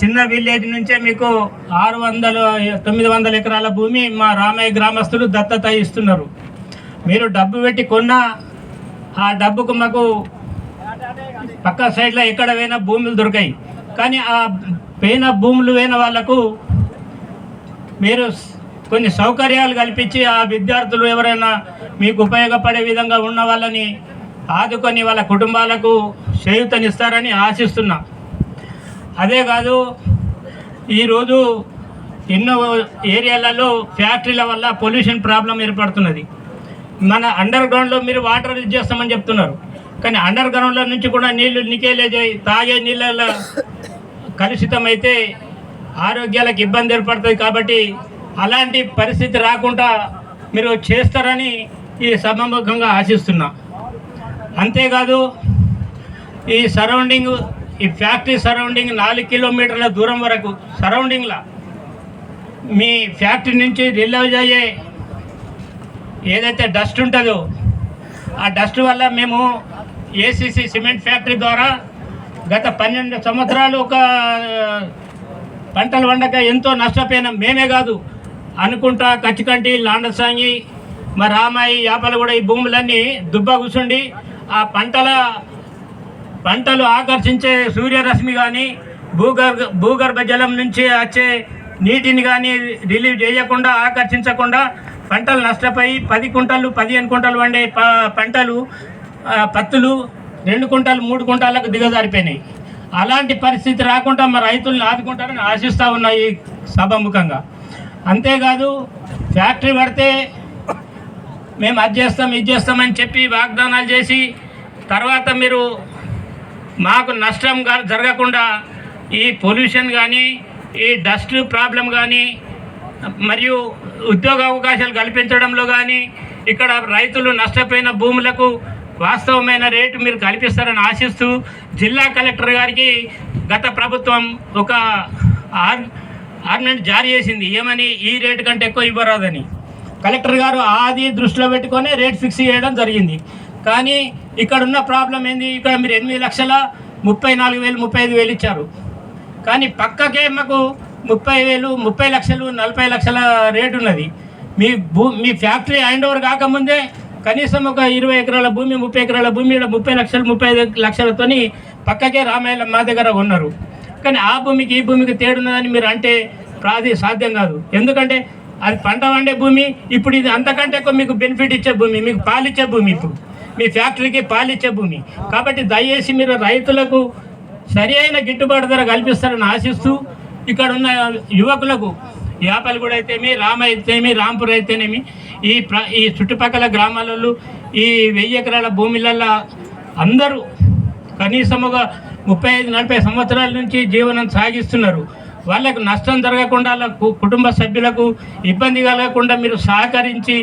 చిన్న విలేజ్ నుంచే మీకు ఆరు వందల తొమ్మిది వందల ఎకరాల భూమి మా రామయ్య గ్రామస్తులు దత్తత ఇస్తున్నారు. మీరు డబ్బు పెట్టి కొన్నా ఆ డబ్బుకు మాకు పక్క సైడ్లో ఎక్కడ పోయినా భూములు దొరికాయి. కానీ ఆ పోయిన భూములు పోయిన వాళ్ళకు మీరు కొన్ని సౌకర్యాలు కల్పించి ఆ విద్యార్థులు ఎవరైనా మీకు ఉపయోగపడే విధంగా ఉన్న వాళ్ళని ఆదుకొని వాళ్ళ కుటుంబాలకు చేయూతనిస్తారని ఆశిస్తున్నాం. అదే కాదు ఈరోజు ఎన్నో ఏరియాలలో ఫ్యాక్టరీల వల్ల పొల్యూషన్ ప్రాబ్లం ఏర్పడుతున్నది. మన అండర్ గ్రౌండ్లో మీరు వాటర్ యూజ్ చేస్తామని చెప్తున్నారు. కానీ అండర్ గ్రౌండ్లో నుంచి కూడా నీళ్ళు నికేలేజ్ అయ్యి తాగే నీళ్ళ కలుషితమైతే ఆరోగ్యాలకు ఇబ్బంది ఏర్పడుతుంది కాబట్టి అలాంటి పరిస్థితి రాకుండా మీరు చేస్తారని ఈ సభముఖంగా ఆశిస్తున్నా. అంతేకాదు ఈ సరౌండింగ్ ఈ ఫ్యాక్టరీ సరౌండింగ్ నాలుగు కిలోమీటర్ల దూరం వరకు సరౌండింగ్లో. మీ ఫ్యాక్టరీ నుంచి రిలీజ్ అయ్యే ఏదైతే డస్ట్ ఉంటుందో ఆ డస్ట్ వల్ల మేము ఏసీసీ సిమెంట్ ఫ్యాక్టరీ ద్వారా గత పన్నెండు సంవత్సరాలు ఒక పంటలు వండక ఎంతో నష్టపోయినాం మేమే కాదు అనుకుంటా కచ్చికంటి లాండసాంగి మా రామాయి యాపలు కూడా ఈ భూములన్నీ దుబ్బ కూర్చుండి ఆ పంటల పంటలు ఆకర్షించే సూర్యరశ్మి కానీ భూగర్భ భూగర్భ జలం నుంచి వచ్చే నీటిని కానీ రిలీవ్ చేయకుండా ఆకర్షించకుండా పంటలు నష్టపోయి పది కుంటలు పదిహేను కుంటలు వండే ప పంటలు పత్తులు రెండు కుంటలు మూడు కుంటాలకు దిగజారిపోయినాయి. అలాంటి పరిస్థితి రాకుండా మా రైతులను ఆదుకుంటారని ఆశిస్తూ ఉన్నాయి సభముఖంగా అంతేకాదు ఫ్యాక్టరీ పడితే మేము అది చేస్తాం ఇది చేస్తామని చెప్పి వాగ్దానాలు చేసి తర్వాత మీరు మాకు నష్టం జరగకుండా ఈ పొల్యూషన్ కానీ ఈ డస్ట్ ప్రాబ్లం కానీ మరియు ఉద్యోగ అవకాశాలు కల్పించడంలో కానీ ఇక్కడ రైతులు నష్టపోయిన భూములకు వాస్తవమైన రేటు మీరు కల్పిస్తారని ఆశిస్తూ జిల్లా కలెక్టర్ గారికి గత ప్రభుత్వం ఒక ఆర్ ఆర్డినెన్స్ జారీ చేసింది. ఏమని? ఈ రేటు కంటే ఎక్కువ ఇవ్వరాదని. కలెక్టర్ గారు ఆది దృష్టిలో పెట్టుకొని రేట్ ఫిక్స్ చేయడం జరిగింది. కానీ ఇక్కడ ఉన్న ప్రాబ్లం ఏంది? ఇక్కడ మీరు ఎనిమిది లక్షల ముప్పై నాలుగు వేలు ముప్పై ఐదు వేలు ఇచ్చారు. కానీ పక్కకే మాకు ముప్పై వేలు ముప్పై లక్షలు నలభై లక్షల రేటు ఉన్నది. మీ భూ మీ ఫ్యాక్టరీ హ్యాండ్ ఓవర్ కాకముందే కనీసం ఒక ఇరవై ఎకరాల భూమి ముప్పై ఎకరాల భూమి ముప్పై లక్షలు ముప్పై ఐదు లక్షలతోని పక్కకే రామాయణ మా దగ్గర ఉన్నారు కానీ ఆ భూమికి ఈ భూమికి తేడున్నదని మీరు అంటే ప్రాది సాధ్యం కాదు. ఎందుకంటే అది పంట వండే భూమి ఇప్పుడు ఇది అంతకంటే ఎక్కువ మీకు బెనిఫిట్ ఇచ్చే భూమి మీకు పాలిచ్చే భూమి ఇప్పుడు. మీ ఫ్యాక్టరీకి పాలిచ్చే భూమి. కాబట్టి దయచేసి మీరు రైతులకు సరి అయిన గిట్టుబాటు ధర కల్పిస్తారని ఆశిస్తూ ఇక్కడ ఉన్న యువకులకు యాపలగూడ అయితేమి రామ అయితేమి రాంపూర్ అయితేనేమి ఈ ప్ర ఈ చుట్టుపక్కల గ్రామాలలో ఈ వెయ్యి ఎకరాల భూమిలల్లో అందరూ కనీసం ఒక ముప్పై ఐదు నలభై సంవత్సరాల నుంచి జీవనం సాగిస్తున్నారు. వాళ్ళకు నష్టం జరగకుండా కు- కుటుంబ సభ్యులకు ఇబ్బంది కలగకుండా మీరు సహకరించి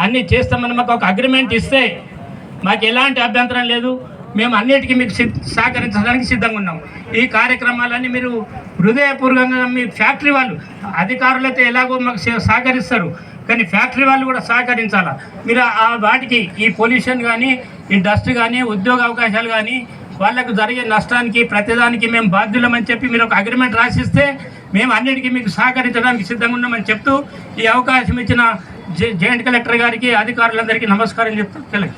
అన్నీ చేస్తామని మాకు ఒక అగ్రిమెంట్ ఇస్తే మాకు ఎలాంటి అభ్యంతరం లేదు. మేము అన్నిటికీ మీకు సహకరించడానికి సిద్ధంగా ఉన్నాం. ఈ కార్యక్రమాలన్నీ మీరు హృదయపూర్వకంగా మీ ఫ్యాక్టరీ వాళ్ళు అధికారులైతే ఎలాగో మాకు సహకరిస్తారు. కానీ ఫ్యాక్టరీ వాళ్ళు కూడా సహకరించాలా? మీరు ఆ వాటికి ఈ పొల్యూషన్ కానీ ఈ డస్ట్ కానీ ఉద్యోగ అవకాశాలు కానీ వాళ్ళకు జరిగే నష్టానికి ప్రతిదానికి మేము బాధ్యులమని చెప్పి మీరు ఒక అగ్రిమెంట్ రాసిస్తే మేము అన్నిటికీ మీకు సహకరించడానికి సిద్ధంగా ఉన్నామని చెప్తూ ఈ అవకాశం ఇచ్చిన జె- జాయింట్ కలెక్టర్ గారికి అధికారులందరికీ నమస్కారం చెప్తూ తెలుగు